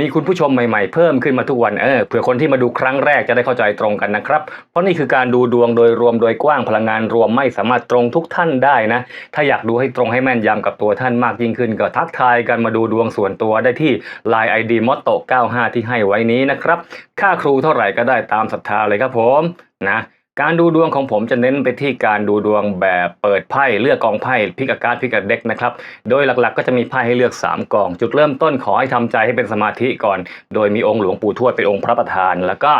มีคุณผู้ชมใหม่ๆ เพิ่มขึ้นมาทุกวันเออเผื่อคนที่มาดูครั้งแรกจะได้เข้าใจตรงกันนะครับ เพราะนี่คือการดูดวงโดยรวมโดยกว้างพลังงานรวมไม่สามารถตรงทุกท่านได้นะ ถ้าอยากดูให้ตรงให้แม่นยำกับตัวท่านมากยิ่งขึ้น ก็ทักทายกันมาดูดวงส่วนตัวได้ที่ Line ID m o t t o 95 ที่ให้ไว้นี้นะครับ ค่าครูเท่าไหร่ก็ได้ตามศรัทธาเลยครับผมนะ การดูดวงของผมจะเน้นไปที่การดูดวงแบบเปิดไพ่เลือกกองไพ่พิกอาการพิกอาเด็กนะครับโดยหลักๆ ก็จะมีไพ่ให้เลือก 3กอง จุดเริ่มต้นขอให้ทำใจให้เป็นสมาธิก่อน โดยมีองค์หลวงปู่ทวดเป็นองค์พระประธาน แล้วก็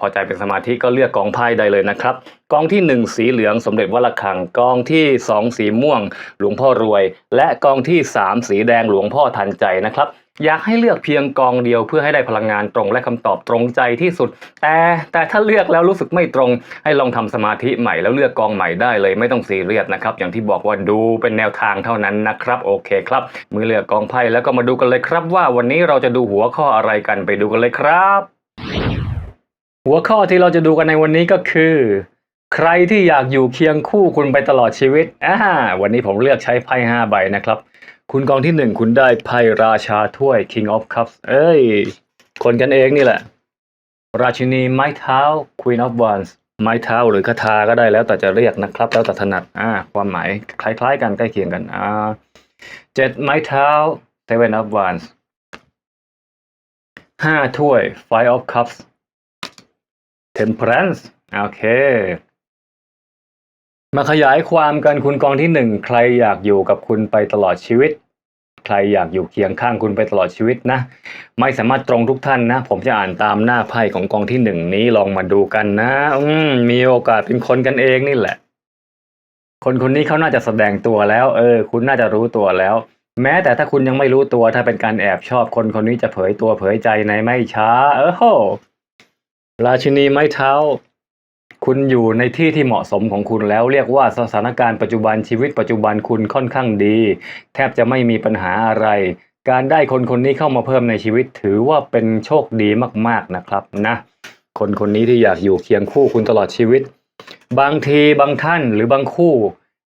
พอใจเป็นสมาธิก็เลือกกองไพ่ได้เลยนะครับกองที่ 1 สีเหลืองสมเด็จวัดระฆังกองที่ 2 สีม่วง หลวงพ่อรวย และกองที่ 3 สีแดงหลวงพ่อทันใจนะครับ อยากให้เลือกเพียงกองเดียวเพื่อให้ได้พลังงานตรงและคำตอบตรงใจที่สุด แต่แต่ถ้าเลือกแล้วรู้สึกไม่ตรง ให้ลองทำสมาธิใหม่แล้วเลือกกองใหม่ได้เลยไม่ต้องซีเรียสนะครับ อย่างที่บอกว่าดูเป็นแนวทางเท่านั้นนะครับโอเคครับมือเลือกกองไพ่แล้วก็มาดูกันเลยครับ ว่าวันนี้เราจะดูหัวข้ออะไรกันไปดูกันเลยครับ หัวข้อที่เราจะดูกันในวันนี้ก็คือ ใครที่อยากอยู่เคียงคู่คุณไปตลอดชีวิตอ่าวันนี้ผมเลือกใช้ไพ่ห้าใบนะครับ คุณกองที่หนึ่งคุณได้ไพ่ราชาถ้วย King of Cups เอ้ย คนกันเองนี่แหละ ราชินีไม้เท้า Queen of Wands ไม้เท้าหรือคาถาก็ได้แล้วแต่จะเรียกนะครับ แล้วแต่ถนัดอ่าความหมายคล้ายๆกันใกล้เคียงกันอ่าเจ็ดไม้เท้า Seven of Wands ห้าถ้วย Five of Cups Temperance โอเค มาขยายความกันคุณกองที่หนึ่งใครอยากอยู่กับคุณไปตลอดชีวิต ใครอยากอยู่เคียงข้างคุณไปตลอดชีวิตนะ ไม่สามารถตรงทุกท่านนะ ผมจะอ่านตามหน้าไพ่ของกองที่หนึ่งนี้ลองมาดูกันนะ อืมมีโอกาสเป็นคนกันเองนี่แหละ คนคนนี้เขาน่าจะแสดงตัวแล้ว เออ คุณน่าจะรู้ตัวแล้ว แม้แต่ถ้าคุณยังไม่รู้ตัวถ้าเป็นการแอบชอบคนคนนี้จะเผยตัวเผยใจในไม่ช้า เออโหราชินีไม้เท้า คุณอยู่ในที่ที่เหมาะสมของคุณแล้ว เรียกว่าสถานการณ์ปัจจุบันชีวิตปัจจุบันคุณค่อนข้างดี แทบจะไม่มีปัญหาอะไร การได้คนคนนี้เข้ามาเพิ่มในชีวิตถือว่าเป็นโชคดีมากๆนะครับนะ คนคนนี้ที่อยากอยู่เคียงคู่คุณตลอดชีวิต บางทีบางท่านหรือบางคู่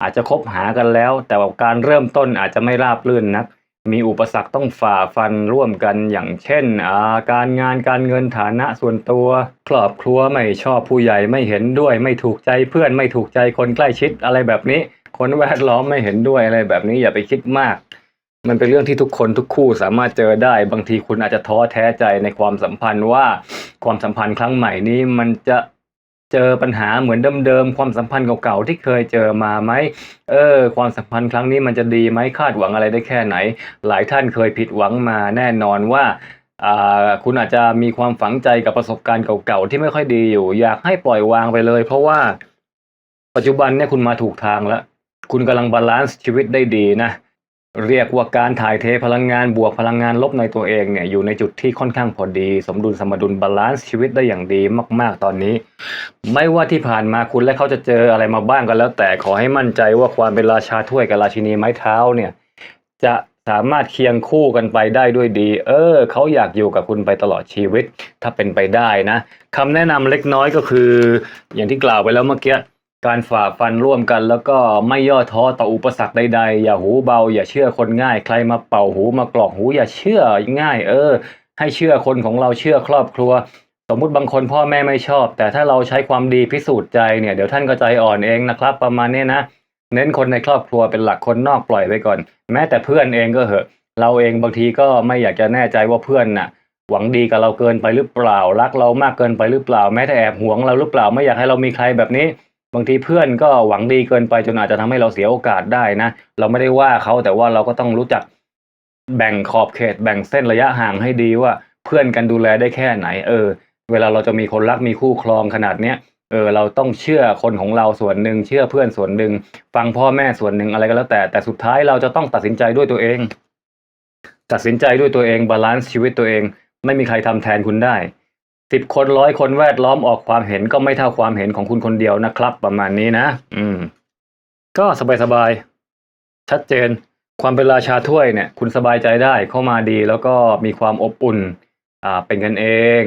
อาจจะคบหากันแล้ว แต่ว่าการเริ่มต้นอาจจะไม่ราบรื่นนัก มีอุปสรรคต้องฝ่าฟันร่วมกันอย่างเช่นอาการงานการเงินฐานะส่วนตัว ครอบครัวไม่ชอบผู้ใหญ่ไม่เห็นด้วย ไม่ถูกใจเพื่อนไม่ถูกใจคนใกล้ชิดอะไรแบบนี้ คนแวดล้อมไม่เห็นด้วยอะไรแบบนี้อย่าไปคิดมาก มันเป็นเรื่องที่ทุกคนทุกคู่สามารถเจอได้ บางทีคุณอาจจะท้อแท้ใจในความสัมพันธ์ว่า ความสัมพันธ์ครั้งใหม่นี้มันจะ เจอปัญหาเหมือนเดิมๆความสัมพันธ์เก่าๆที่เคยเจอมาไหมเออ ความสัมพันธ์ครั้งนี้มันจะดีไหมคาดหวังอะไรได้แค่ไหน หลายท่านเคยผิดหวังมาแน่นอนว่าอ่าคุณอาจจะมีความฝังใจกับประสบการณ์เก่าๆที่ไม่ค่อยดีอยู่ อยากให้ปล่อยวางไปเลย เพราะว่าปัจจุบันเนี่ยคุณมาถูกทางแล้ว คุณกำลังบาลานซ์ชีวิตได้ดีนะ เรียกว่าการถ่ายเทพลังงานบวกพลังงานลบในตัวเองเนี่ยอยู่ในจุดที่ค่อนข้างพอดี สมดุลสมดุลบาลานซ์ชีวิตได้อย่างดีมาก ๆ ตอนนี้ ไม่ว่าที่ผ่านมาคุณและเขาจะเจออะไรมาบ้างก็แล้ว แต่ขอให้มั่นใจว่าความเป็นราชาถ้วยกับราชินีไม้เท้าเนี่ย จะสามารถเคียงคู่กันไปได้ด้วยดี เออเขาอยากอยู่กับคุณไปตลอดชีวิต ถ้าเป็นไปได้นะคำแนะนำเล็กน้อยก็คือ อย่างที่กล่าวไปแล้วเมื่อกี้ การฝ่าฟันร่วมกันแล้วก็ไม่ย่อท้อต่ออุปสรรคใดๆ อย่าหูเบา อย่าเชื่อคนง่าย ใครมาเป่าหูมากรอกหู อย่าเชื่อง่าย เออ ให้เชื่อคนของเราเชื่อครอบครัว สมมุติบางคนพ่อแม่ไม่ชอบ แต่ถ้าเราใช้ความดีพิสูจน์ใจเนี่ยเดี๋ยวท่านก็ใจอ่อนเองนะครับ ประมาณนี้นะ เน้นคนในครอบครัวเป็นหลักคนนอกปล่อยไปก่อน แม้แต่เพื่อนเองก็เหอะ เราเองบางทีก็ไม่อยากจะแน่ใจว่าเพื่อนน่ะหวังดีกับเราเกินไปหรือเปล่ารักเรามากเกินไปหรือเปล่า แม้แต่แอบหวงเราหรือเปล่าไม่อยากให้เรามีใครแบบนี้ บางทีเพื่อนก็หวังดีเกินไปจนอาจจะทำให้เราเสียโอกาสได้นะ เราไม่ได้ว่าเขาแต่ว่าเราก็ต้องรู้จักแบ่งขอบเขตแบ่งเส้นระยะห่างให้ดีว่าเพื่อนกันดูแลได้แค่ไหน เออ เวลาเราจะมีคนรักมีคู่ครองขนาดเนี้ยเออเราต้องเชื่อคนของเราส่วนหนึ่งเชื่อเพื่อนส่วนหนึ่งฟังพ่อแม่ส่วนหนึ่งอะไรก็แล้วแต่แต่สุดท้ายเราจะต้องตัดสินใจด้วยตัวเอง ตัดสินใจด้วยตัวเองบาลานซ์ชีวิตตัวเอง ไม่มีใครทำแทนคุณได้ สิบคนร้อยคนแวดล้อมออกความเห็นก็ไม่เท่าความเห็นของคุณคนเดียวนะครับ ประมาณนี้นะ อืม ก็สบายๆชัดเจน ความเป็นราชาถ้วยเนี่ย คุณสบายใจได้เข้ามาดี แล้วก็มีความอบอุ่น อ่า เป็นกันเอง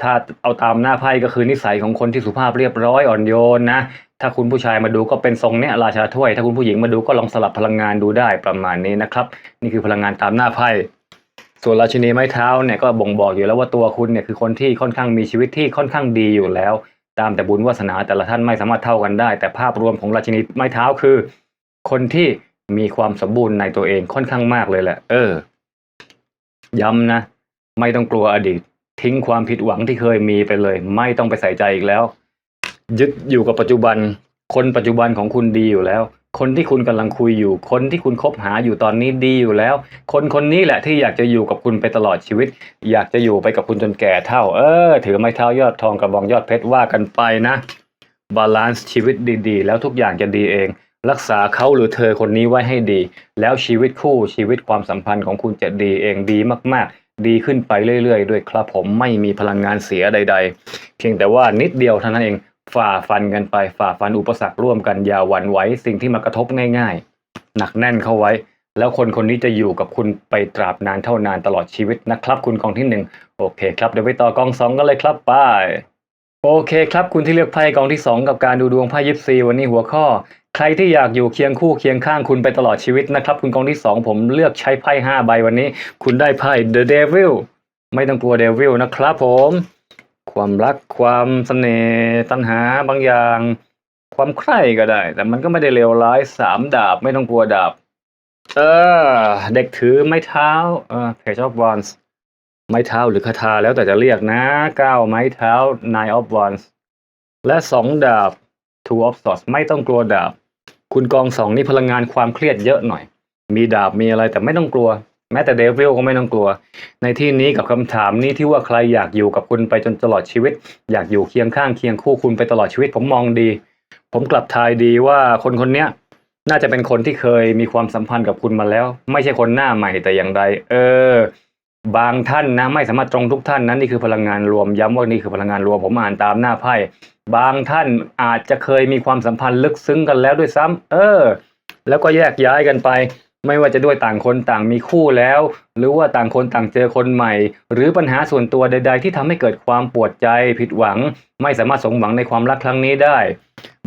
ถ้าเอาตามหน้าไพ่ก็คือนิสัยของคนที่สุภาพเรียบร้อยอ่อนโยนนะถ้าคุณผู้ชายมาดูก็เป็นทรงเนี้ยราชาถ้วย ถ้าคุณผู้หญิงมาดูก็ลองสลับพลังงานดูได้ประมาณนี้นะครับ นี่คือพลังงานตามหน้าไพ่ ส่วนราชินีไม้เท้าเนี่ยก็บ่งบอกอยู่แล้วว่าตัวคุณเนี่ยคือคนที่ค่อนข้างมีชีวิตที่ค่อนข้างดีอยู่แล้ว ตามแต่บุญวาสนาแต่ละท่านไม่สามารถเท่ากันได้ แต่ภาพรวมของราชินีไม้เท้าคือ คนที่มีความสมบูรณ์ในตัวเองค่อนข้างมากเลยแหละ เออ ย้ำนะ ไม่ต้องกลัวอดีต ทิ้งความผิดหวังที่เคยมีไปเลย ไม่ต้องไปใส่ใจอีกแล้ว ยึดอยู่กับปัจจุบัน คนปัจจุบันของคุณดีอยู่แล้ว คนที่คุณกำลังคุยอยู่ คนที่คุณคบหาอยู่ตอนนี้ดีอยู่แล้ว คนคนนี้แหละที่อยากจะอยู่กับคุณไปตลอดชีวิต อยากจะอยู่ไปกับคุณจนแก่เท่า เออ ถือไม้เท้ายอดทองกระบองยอดเพชรว่ากันไปนะบาลานซ์ชีวิตดีๆ แล้วทุกอย่างจะดีเอง รักษาเขาหรือเธอคนนี้ไว้ให้ดี แล้วชีวิตคู่ชีวิตความสัมพันธ์ของคุณจะดีเองดีมากๆ ดีขึ้นไปเรื่อยๆ ด้วยครับผมไม่มีพลังงานเสียใด ๆ เพียงแต่ว่านิดเดียวเท่านั้นเอง ฝ่าฟันกันไปฝ่าฟันอุปสรรคร่วมกันอย่าหวั่นไหวสิ่งที่มากระทบง่าย ๆ หนักแน่นเข้าไว้ แล้วคนคนนี้จะอยู่กับคุณไปตราบนานเท่านานตลอดชีวิตนะครับ คุณกองที่หนึ่งโอเคครับเดี๋ยวไปต่อกองสองกันเลยครับไปโอเคครับคุณที่เลือกไพ่กองที่ 2 กับการดูดวงไพ่ยิปซีวันนี้หัวข้อ ใครที่อยากอยู่เคียงคู่เคียงข้างคุณไปตลอดชีวิตนะครับคุณกองที่ 2 ผมเลือกใช้ไพ่5ใบวันนี้ คุณได้ไพ่ The Devil ไม่ต้องกลัว Devil นะครับผม ความรักความเสน่ห์ตัณหาบางอย่าง ความใคร่ก็ได้ แต่มันก็ไม่ได้เลวร้ายสามดาบไม่ต้องกลัวดาบ เออ เด็กถือไม้เท้าเออ Page of Wands ไม้เท้าหรือคาถาแล้วแต่จะเรียกนะก้าวไม้เท้า Nine of Wands และสองดาบ Two of Swords ไม่ต้องกลัวดาบ คุณกองสองนี่พลังงานความเครียดเยอะหน่อย มีดาบมีอะไรแต่ไม่ต้องกลัว แม้แต่เดวิลก็ไม่ต้องกลัว ในที่นี้กับคำถามนี้ที่ว่าใครอยากอยู่กับคุณไปจนตลอดชีวิต อยากอยู่เคียงข้างเคียงคู่คุณไปตลอดชีวิต ผมมองดี ผมกลับทายดีว่าคนคนเนี้ยน่าจะเป็นคนที่เคยมีความสัมพันธ์กับคุณมาแล้ว ไม่ใช่คนหน้าใหม่แต่อย่างใด เออ บางท่านนะไม่สามารถตรงทุกท่านนั้นนี่คือพลังงานรวมย้ำว่านี่คือพลังงานรวมผมอ่านตามหน้าไพ่บางท่านอาจจะเคยมีความสัมพันธ์ลึกซึ้งกันแล้วด้วยซ้ำเออ แล้วก็แยกย้ายกันไป ไม่ว่าจะด้วยต่างคนต่างมีคู่แล้ว หรือว่าต่างคนต่างเจอคนใหม่ หรือปัญหาส่วนตัวใด ๆ ที่ทำให้เกิดความปวดใจผิดหวัง ไม่สามารถสมหวังในความรักครั้งนี้ได้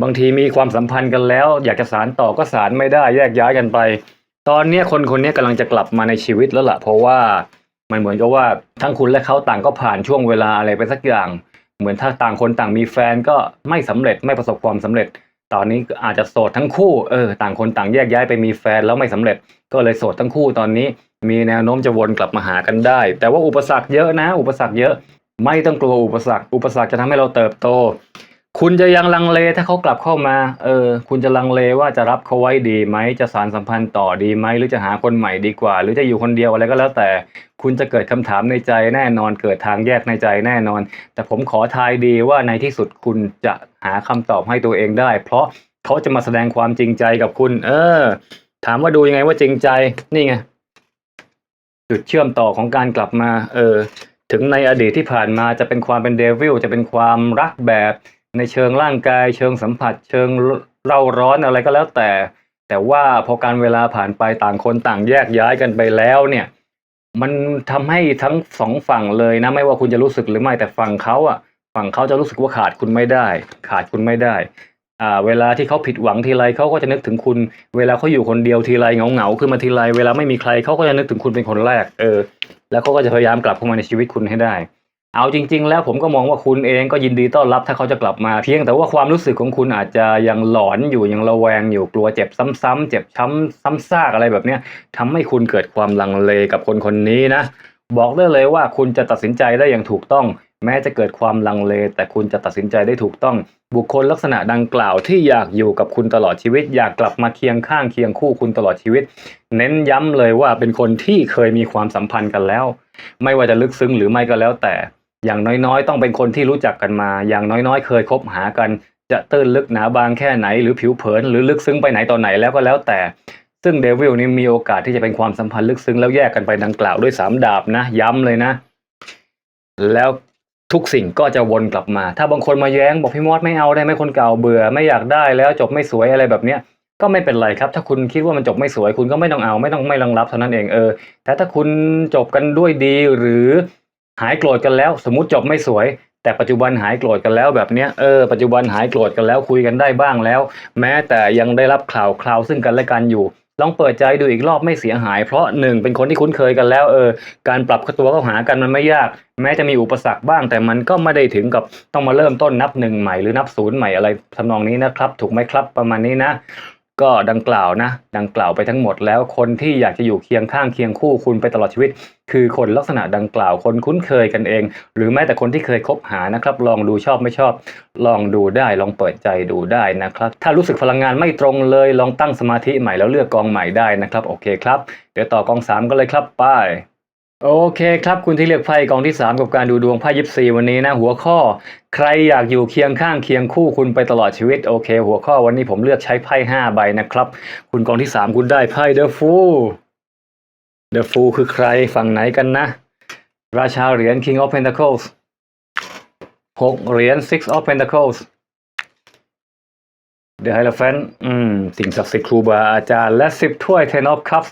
บางทีมีความสัมพันธ์กันแล้ว อยากจะสารต่อก็สารไม่ได้แยกย้ายกันไป ตอนนี้คนคนนี้กำลังจะกลับมาในชีวิตแล้วล่ะ เพราะว่ามันเหมือนกับว่าทั้งคุณและเขาต่างก็ผ่านช่วงเวลาอะไรไปสักอย่าง เหมือนถ้าต่างคนต่างมีแฟนก็ไม่สำเร็จไม่ประสบความสำเร็จ ตอนนี้อาจจะโสดทั้งคู่เออต่างคนต่างแยกย้ายไปมีแฟนแล้วไม่สำเร็จ ก็เลยโสดทั้งคู่ตอนนี้ มีแนวโน้มจะวนกลับมาหากันได้ แต่ว่าอุปสรรคเยอะนะ อุปสรรคเยอะ ไม่ต้องกลัวอุปสรรค อุปสรรคจะทำให้เราเติบโต คุณจะยังลังเลถ้าเขากลับเข้ามา เออ คุณจะลังเลว่าจะรับเขาไว้ดีไหม จะสารสัมพันธ์ต่อดีไหม หรือจะหาคนใหม่ดีกว่า หรือจะอยู่คนเดียวอะไรก็แล้วแต่ คุณจะเกิดคำถามในใจแน่นอน เกิดทางแยกในใจแน่นอน แต่ผมขอทายดีว่าในที่สุดคุณจะหาคำตอบให้ตัวเองได้ เพราะเขาจะมาแสดงความจริงใจกับคุณ เออ ถามว่าดูยังไงว่าจริงใจ นี่ไง จุดเชื่อมต่อของการกลับมา เออ ถึงในอดีตที่ผ่านมาจะเป็นความเป็นเดวิล จะเป็นความรักแบบ ในเชิงร่างกาย เชิงสัมผัส เชิงเร่าร้อนอะไรก็แล้วแต่ แต่ว่าพอการเวลาผ่านไปต่างคนต่างแยกย้ายกันไปแล้วเนี่ย มันทำให้ทั้งสองฝั่งเลยนะไม่ว่าคุณจะรู้สึกหรือไม่แต่ฝั่งเขาอะ ฝั่งเขาจะรู้สึกว่าขาดคุณไม่ได้ ขาดคุณไม่ได้อ่าเวลาที่เขาผิดหวังทีไรเขาก็จะนึกถึงคุณ เวลาเขาอยู่คนเดียวทีไรเงาเงาขึ้นมาทีไรเวลาไม่มีใครเขาก็จะนึกถึงคุณเป็นคนแรก เออ แล้วเขาก็จะพยายามกลับเข้ามาในชีวิตคุณให้ได้ เอาจริง ๆ แล้วผมก็มองว่าคุณเองก็ยินดีต้อนรับถ้าเขาจะกลับมา เพียงแต่ว่าความรู้สึกของคุณอาจจะยังหลอนอยู่ยังระแวงอยู่กลัวเจ็บซ้ำๆเจ็บช้ำซ้ำซากอะไรแบบเนี้ยทำให้คุณเกิดความลังเลกับคนคนนี้นะ บอกได้เลยว่าคุณจะตัดสินใจได้อย่างถูกต้อง แม้จะเกิดความลังเล แต่คุณจะตัดสินใจได้ถูกต้อง บุคคลลักษณะดังกล่าวที่อยากอยู่กับคุณตลอดชีวิต อยากกลับมาเคียงข้างเคียงคู่คุณตลอดชีวิต เน้นย้ำเลยว่าเป็นคนที่เคยมีความสัมพันธ์กันแล้ว ไม่ว่าจะลึกซึ้งหรือไม่ก็แล้วแต่ อย่างน้อยๆ ต้องเป็นคนที่รู้จักกันมา อย่างน้อยๆ เคยคบหากัน จะตื้นลึกหนาบางแค่ไหน หรือผิวเผิน หรือลึกซึ้งไปไหนต่อไหนแล้วก็แล้วแต่ ซึ่งเดวิลนี่มีโอกาสที่จะเป็นความสัมพันธ์ลึกซึ้งแล้วแยกกันไปดังกล่าวด้วยสามดาบนะ ย้ำเลยนะ แล้วทุกสิ่งก็จะวนกลับมา ถ้าบางคนมาแย้งบอกพี่มอดไม่เอาได้ไหมคนเก่าเบื่อ ไม่อยากได้แล้วจบไม่สวยอะไรแบบเนี้ยก็ไม่เป็นไรครับ ถ้าคุณคิดว่ามันจบไม่สวย คุณก็ไม่ต้องเอาไม่ต้องไม่รองรับเท่านั้นเองเออแต่ถ้าคุณจบกันด้วยดีหรือ หายโกรธกันแล้ว สมมติจบไม่สวย แต่ปัจจุบันหายโกรธกันแล้วแบบเนี้ยเออปัจจุบันหายโกรธกันแล้วคุยกันได้บ้างแล้ว แม้แต่ยังได้รับข่าวคราวซึ่งกันและกันอยู่ลองเปิดใจดูอีกรอบไม่เสียหาย เพราะหนึ่งเป็นคนที่คุ้นเคยกันแล้วเออการปรับตัวเข้าหากันมันไม่ยาก แม้จะมีอุปสรรคบ้าง แต่มันก็ไม่ได้ถึงกับต้องมาเริ่มต้นนับหนึ่งใหม่หรือนับศูนย์ใหม่อะไรทำนองนี้นะครับ ถูกไหมครับประมาณนี้นะ ก็ดังกล่าวนะ ดังกล่าวไปทั้งหมดแล้วคนที่อยากจะอยู่เคียงข้างเคียงคู่คุณไปตลอดชีวิต คือคนลักษณะดังกล่าวคนคุ้นเคยกันเอง หรือแม้แต่คนที่เคยคบหานะครับ ลองดูชอบไม่ชอบ ลองดูได้ลองเปิดใจดูได้นะครับ ถ้ารู้สึกพลังงานไม่ตรงเลย ลองตั้งสมาธิใหม่แล้วเลือกกองใหม่ได้นะครับโอเคครับ เดี๋ยวต่อกองสามก็เลยครับไป โอเคครับคุณที่เลือกไพ่กองที่ 3 กับการดูดวงไพ่ยิปซีวันนี้นะหัวข้อ ใครอยากอยู่เคียงข้างเคียงคู่คุณไปตลอดชีวิตโอเค หัวข้อวันนี้ผมเลือกใช้ไพ่5ใบนะครับ คุณกองที่ 3 คุณได้ไพ่ The Fool The Fool คือใครฝั่งไหนกันนะ ราชาเหรียญ King of Pentacles หกเหรียญ Six of Pentacles The Hierophant อืมสิ่งศักดิ์สิทธิ์ครูบาอาจารย์และสิบถ้วย Ten of Cups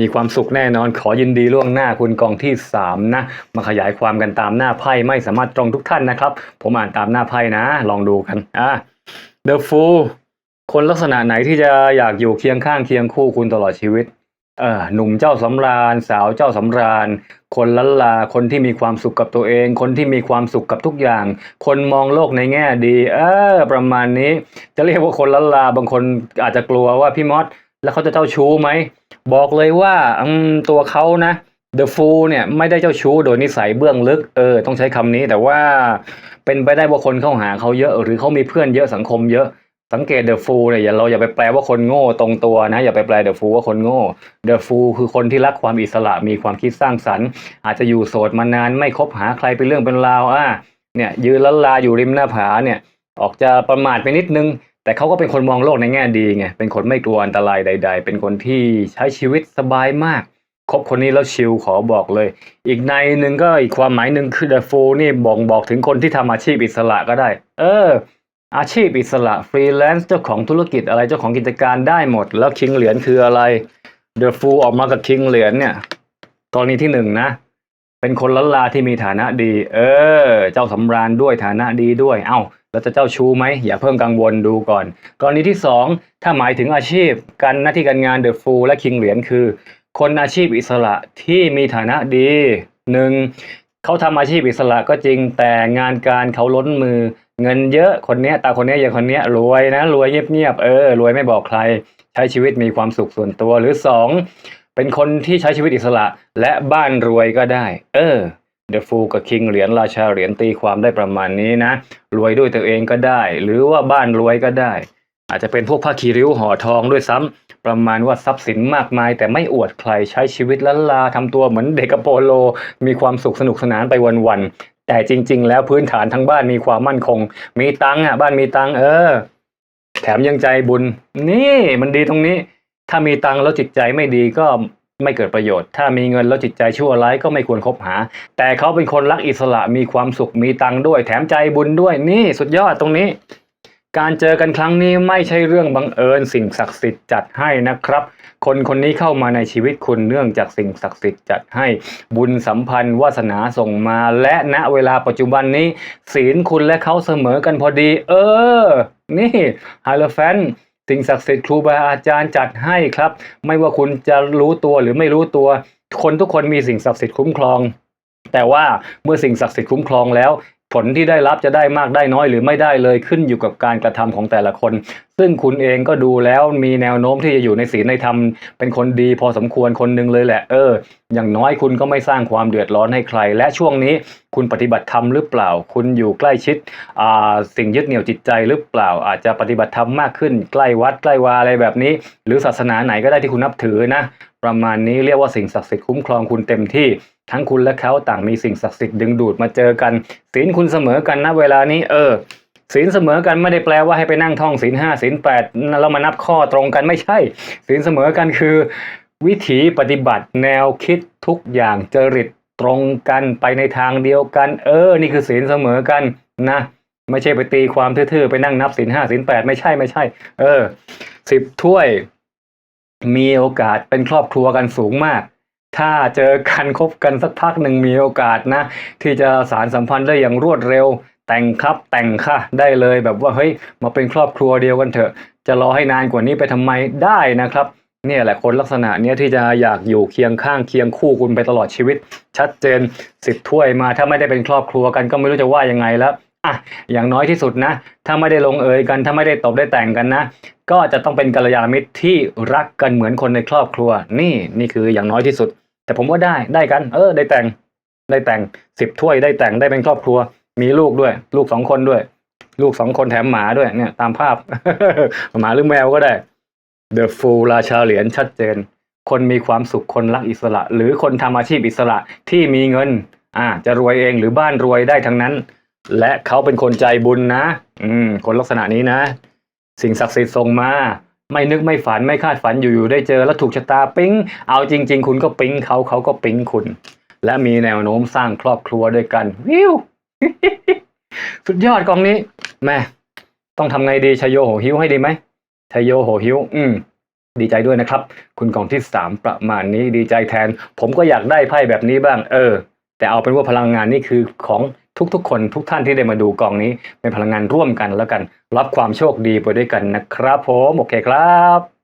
มีความสุขแน่นอนขอยินดีล่วงหน้าคุณกองที่สามนะ มาขยายความกันตามหน้าไพ่ไม่สามารถตรงทุกท่านนะครับ ผมอ่านตามหน้าไพ่นะ ลองดูกันอะ The Fool คนลักษณะไหนที่จะอยากอยู่เคียงข้างเคียงคู่คุณตลอดชีวิตเออหนุ่มเจ้าสำราญ สาวเจ้าสำราญ คนล้นลาคนที่มีความสุขกับตัวเอง คนที่มีความสุขกับทุกอย่าง คนมองโลกในแง่ดี เออประมาณนี้ จะเรียกว่าคนล้นลาบางคนอาจจะกลัวว่าพี่มอส แล้วเขาจะเจ้าชู้ไหม บอกเลยว่าตัวเขานะ The Fool เนี่ยไม่ได้เจ้าชู้โดยนิสัยเบื้องลึกเออต้องใช้คำนี้ แต่ว่าเป็นไปได้ว่าคนเข้าหาเขาเยอะ หรือเขามีเพื่อนเยอะสังคมเยอะสังเกต The Fool เนี่ยอย่าเราอย่าไปแปลว่าคนโง่ตรงตัวนะ อย่าไปแปล The Fool ว่าคนโง่ The Fool คือคนที่รักความอิสระมีความคิดสร้างสรรค์ อาจจะอยู่โสดมานานไม่คบหาใครเป็นเรื่องเป็นราวอะเนี่ยยืนละลาอยู่ริมหน้าผาเนี่ยออกจะประมาทไปนิดนึง แต่เขาก็เป็นคนมองโลกในแง่ดีไง เป็นคนไม่กลัวอันตรายใด ๆ เป็นคนที่ใช้ชีวิตสบายมาก คบคนนี้แล้วชิลขอบอกเลย อีกในหนึ่งก็อีกความหมายหนึ่งคือ The Fool นี่บ่งบอกถึงคนที่ทำอาชีพอิสระก็ได้ เออ อาชีพอิสระฟรีแลนซ์เจ้าของธุรกิจอะไรเจ้าของกิจการได้หมด แล้วคิงเหรียญคืออะไร The Fool ออกมากับคิงเหรียญเนี่ยกรณีที่หนึ่งนะ เป็นคนล้านลาที่มีฐานะดี เออ เจ้าสำราญด้วยฐานะดีด้วย เอ้า แล้วจะเจ้าชู้ไหมอย่าเพิ่งกังวลดูก่อน กรณีที่สองถ้าหมายถึงอาชีพการหน้าที่การงานเดอะฟูและคิงเหรียญคือ คนอาชีพอิสระที่มีฐานะดีหนึ่งเขาทำอาชีพอิสระก็จริงแต่งานการเขาล้นมือ เงินเยอะคนเนี้ยตาคนเนี้ยอย่างคนเนี้ยรวยนะรวยเงียบๆเออรวยไม่บอกใคร ใช้ชีวิตมีความสุขส่วนตัวหรือสองเป็นคนที่ใช้ชีวิตอิสระและบ้านรวยก็ได้ เออ เดอะฟูกับคิงเหรียญราชาเหรียญตีความได้ประมาณนี้นะ รวยด้วยตัวเองก็ได้ หรือว่าบ้านรวยก็ได้ อาจจะเป็นพวกผ้าคีริ้วห่อทองด้วยซ้ำประมาณว่าทรัพย์สินมากมาย แต่ไม่อวดใครใช้ชีวิตล้านลาทำตัวเหมือนเด็กโปโล มีความสุขสนุกสนานไปวันๆแต่จริง ๆ แล้วพื้นฐานทั้งบ้านมีความมั่นคง มีตังค์อะบ้านมีตังค์เออ แถมยังใจบุญ นี่มันดีตรงนี้ ถ้ามีตังค์แล้วจิตใจไม่ดีก็ ไม่เกิดประโยชน์ ถ้ามีเงินแล้วจิตใจชั่วร้ายก็ไม่ควรคบหา แต่เขาเป็นคนรักอิสระมีความสุขมีตังค์ด้วย แถมใจบุญด้วยนี่สุดยอดตรงนี้ การเจอกันครั้งนี้ไม่ใช่เรื่องบังเอิญ สิ่งศักดิ์สิทธิ์จัดให้นะครับ คนคนนี้เข้ามาในชีวิตคุณเนื่องจากสิ่งศักดิ์สิทธิ์จัดให้บุญสัมพันธ์วาสนาส่งมา และณเวลาปัจจุบันนี้ ศีลคุณและเขาเสมอกันพอดี เออ นี่ไฮโลแฟน สิ่งศักดิ์สิทธิ์ครูบาอาจารย์จัดให้ครับ ไม่ว่าคุณจะรู้ตัวหรือไม่รู้ตัว คนทุกคนมีสิ่งศักดิ์สิทธิ์คุ้มครอง แต่ว่าเมื่อสิ่งศักดิ์สิทธิ์คุ้มครองแล้ว ผลที่ได้รับจะได้มากได้น้อยหรือไม่ได้เลยขึ้นอยู่กับการกระทำของแต่ละคน ซึ่งคุณเองก็ดูแล้วมีแนวโน้มที่จะอยู่ในศีลในธรรมเป็นคนดีพอสมควรคนหนึ่งเลยแหละ เออ อย่างน้อยคุณก็ไม่สร้างความเดือดร้อนให้ใคร และช่วงนี้คุณปฏิบัติธรรมหรือเปล่า คุณอยู่ใกล้ชิดอ่าสิ่งยึดเหนี่ยวจิตใจหรือเปล่า อาจจะปฏิบัติธรรมมากขึ้น ใกล้วัดใกล้วาอะไรแบบนี้ หรือศาสนาไหนก็ได้ที่คุณนับถือนะ ประมาณนี้เรียกว่าสิ่งศักดิ์สิทธิ์คุ้มครองคุณเต็มที่ทั้งคุณและเขาต่างมีสิ่งศักดิ์สิทธิ์ดึงดูดมาเจอกันศีลคุณเสมอกันนะเวลานี้เออ ศีลเสมอกันไม่ได้แปลว่าให้ไปนั่งท่องศีลห้าศีลแปดแล้วมานับข้อตรงกันไม่ใช่ ศีลเสมอกันคือ วิถีปฏิบัติแนวคิดทุกอย่างจริตตรงกันไปในทางเดียวกัน เออ นี่คือศีลเสมอกันนะไม่ใช่ไปตีความทื่อๆไปนั่งนับศีลห้าศีลแปดไม่ใช่ไม่ใช่ เออสิบถ้วยมีโอกาสเป็นครอบครัวกันสูงมาก ถ้าเจอกันคบกันสักพักหนึ่งมีโอกาสนะ ที่จะสารสัมพันธ์ได้อย่างรวดเร็ว แต่งครับแต่งค่ะได้เลยแบบว่าเฮ้ยมาเป็นครอบครัวเดียวกันเถอะ จะรอให้นานกว่านี้ไปทำไมได้นะครับเนี่ยแหละคนลักษณะเนี้ยที่จะอยากอยู่เคียงข้างเคียงคู่คุณไปตลอดชีวิต ชัดเจนสิบถ้วยมาถ้าไม่ได้เป็นครอบครัวกันก็ไม่รู้จะว่ายังไงแล้วอะอย่างน้อยที่สุดนะ ถ้าไม่ได้ลงเอยกันถ้าไม่ได้ตบได้แต่งกันนะ ก็จะต้องเป็นกัลยาณมิตรที่รักกันเหมือนคนในครอบครัว นี่นี่คืออย่างน้อยที่สุด แต่ผมว่าได้ได้กัน เออ ได้แต่งได้แต่งสิบถ้วยได้แต่งได้เป็นครอบครัว มีลูกด้วย ลูกสองคนด้วย ลูกสองคนแถมหมาด้วยเนี่ย ตามภาพ หมาหรือแมวก็ได้ The Fool ราชาเหรียญชัดเจน คนมีความสุขคนรักอิสระ หรือคนทำอาชีพอิสระที่มีเงิน อ่า จะรวยเองหรือบ้านรวยได้ทั้งนั้น และเขาเป็นคนใจบุญนะ อืม คนลักษณะนี้นะ สิ่งศักดิ์สิทธิ์ส่งมาไม่นึกไม่ฝันไม่คาดฝันอยู่ๆได้เจอแล้วถูกชะตาปิ๊ง เอาจริง ๆ คุณก็ปิ๊งเขาเขาก็ปิ๊งคุณ และมีแนวโน้มสร้างครอบครัวด้วยกันวิว สุดยอดกองนี้แม่ต้องทำไงดีชยโยโหหิวให้ดีไหมชยโยโหหิว อืม ดีใจด้วยนะครับ คุณกองที่สามประมาณนี้ดีใจแทน ผมก็อยากได้ไพ่แบบนี้บ้าง เออ แต่เอาเป็นว่าพลังงานนี่คือของทุกๆ คนทุกท่านที่ได้มาดูกองนี้เป็นพลังงานร่วมกันแล้วกัน รับความโชคดีไปด้วยกันนะครับผมโอเคครับ